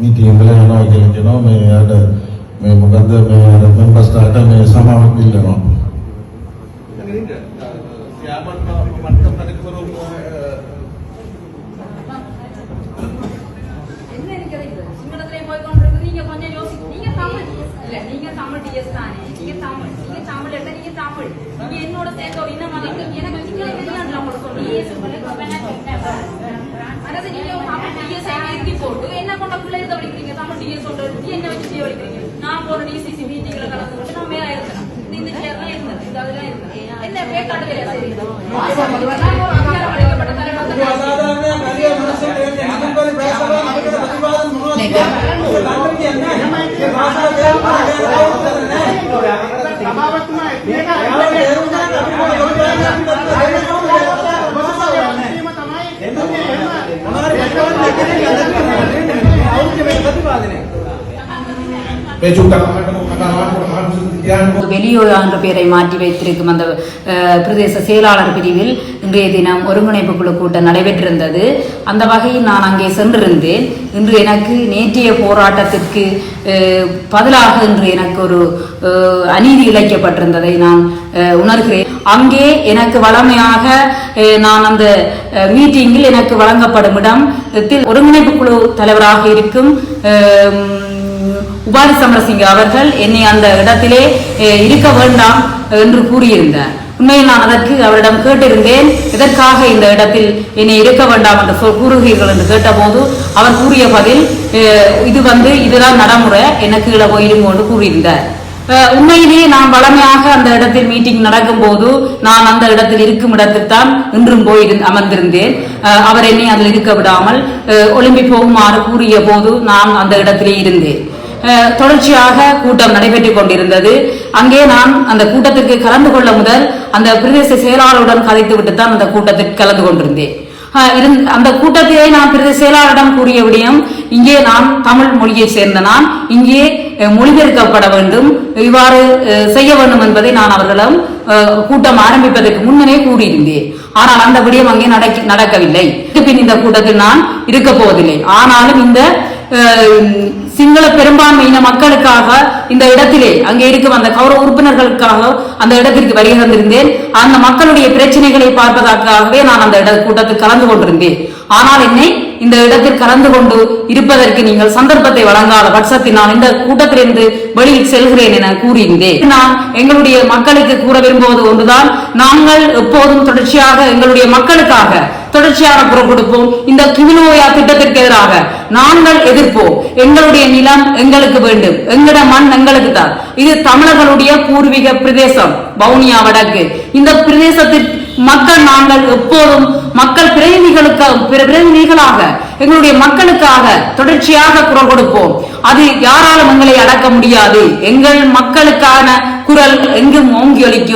మీటింగ్లో ఆలోచించినా మేము ఆడ మేము పెద్ద మెంబర్స్ ఆట మేము సమావేశం వెళ్ళాము என்னோட சேர்க்கோ இன்னும் எனக்கு சிங்கள தெரியாதுல உங்களுக்கு சொல்லி என்ன வச்சு செய்ய படிக்கிறீங்க நான் போற டிசிசி மீட்டிங்ல கலந்து கொண்டு நான் மேல இருக்கிறேன் இந்த சேர் தான் இருந்தது இந்த அதெல்லாம் இருந்தது என்ன பேக்காட்டு வேலை சரி நான் என்ற பேரை மாற்றி வைத்திருக்கும் அந்த அஹ், பிரதேச செயலாளர் பிரிவில் இன்றைய தினம் ஒருங்கிணைப்பு குழு கூட்டம் நடைபெற்றிருந்தது. அந்த வகையில் நான் அங்கே சென்றிருந்தேன். இன்று எனக்கு நேற்றைய போராட்டத்திற்கு அஹ், பதிலாக இன்று எனக்கு ஒரு அஹ், அநீதி இழைக்கப்பட்டிருந்ததை நான் அஹ், உணர்கிறேன். அங்கே எனக்கு வளமையாக அஹ், நான் அந்த அஹ், மீட்டிங்கில் எனக்கு வழங்கப்படும் இடம் ஒருங்கிணைப்பு குழு தலைவராக இருக்கும் அஹ், உபாரி சமரசிங்க அவர்கள் என்னை அந்த இடத்திலே இருக்க வேண்டாம் என்று கூறியிருந்தார். உண்மையில் நான் அதற்கு அவரிடம் கேட்டிருந்தேன். எதற்காக இந்த இடத்தில் என்னை இருக்க வேண்டாம் என்று சொல் கூறுகிறீர்கள் என்று கேட்டபோது அவர் கூறிய பதில் இது வந்து இதுதான் நடைமுறை எனக்கு கீழே போயிடும் என்று கூறியிருந்தார். அஹ், உண்மையிலேயே நான் வளமையாக அந்த இடத்தில் மீட்டிங் நடக்கும் போது நான் அந்த இடத்தில் இருக்கும் இடத்தில் தான் இன்றும் போய் அமர்ந்திருந்தேன். அவர் என்னை அதில் இருக்க விடாமல் அஹ், ஒலிம்பிக் போகுமாறு கூறிய போது நான் அந்த இடத்திலே இருந்தேன். தொடர்ச்சியாக கூட்டம் நடைபெற்றுக் கொண்டிருந்தது. அங்கே நான் அந்த கூட்டத்திற்கு கலந்து கொள்ள முதல் அந்த பிரதேச செயலாளருடன் கதைத்து தான் அந்த கூட்டத்தில் கலந்து கொண்டிருந்தேன். இருந்- அந்த கூட்டத்திலே நான் பிரதேச செயலாளரிடம் கூறிய விடயம் இங்கே நான் தமிழ் மொழியை சேர்ந்த நான் இங்கே மொழிபெயர்க்கப்பட வேண்டும் இவ்வாறு செய்ய வேண்டும் என்பதை நான் அவர்களிடம் கூட்டம் ஆரம்பிப்பதற்கு முன்னரே கூறியிருந்தேன். ஆனால் அந்த விடயம் அங்கே நடக்கவில்லை. பின் இந்த கூட்டத்தில் நான் இருக்க போவதில்லை. ஆனாலும் இந்த சிங்கள பெரும்பான்மையின மக்களுக்காக இந்த இடத்திலே அங்கே இருக்கும் அந்த கௌரவ உறுப்பினர்களுக்காக அந்த இடத்திற்கு வருகை தந்திருந்தேன். அந்த மக்களுடைய பிரச்சனைகளை பார்ப்பதற்காகவே நான் அந்த இட கூட்டத்தில் கலந்து கொண்டிருந்தேன். ஆனால் என்னை இந்த இடத்தில் கலந்து கொண்டு இருப்பதற்கு நீங்கள் சந்தர்ப்பத்தை வழங்காத பட்சத்தில் நான் இந்த கூட்டத்திலிருந்து வெளியில் செல்கிறேன் என கூறியிருந்தேன். நான் எங்களுடைய மக்களுக்கு கூற விரும்புவது ஒன்றுதான். நாங்கள் எப்போதும் தொடர்ச்சியாக எங்களுடைய மக்களுக்காக தொடர்ச்சியாக குரல் கொடுப்போம். இந்த கிவிலோயா திட்டத்திற்கு எதிராக நாங்கள் எதிர்ப்போம். எங்களுடைய நிலம் எங்களுக்கு வேண்டும். எங்கட மண் எங்களுக்கு தான். இது தமிழர்களுடைய பூர்வீக பிரதேசம் வவுனியா வடக்கு. இந்த பிரதேசத்தில் மக்கள் நாங்கள் எப்போதும் மக்கள் பிரதிநிதிகளுக்கு பிரதிநிதிகளாக எங்களுடைய மக்களுக்காக தொடர்ச்சியாக குரல் கொடுப்போம். அது யாராலும் எங்களை அடக்க முடியாது. எங்கள் மக்களுக்கான குரல் எங்கும் ஓங்கி ஒலிக்கும்.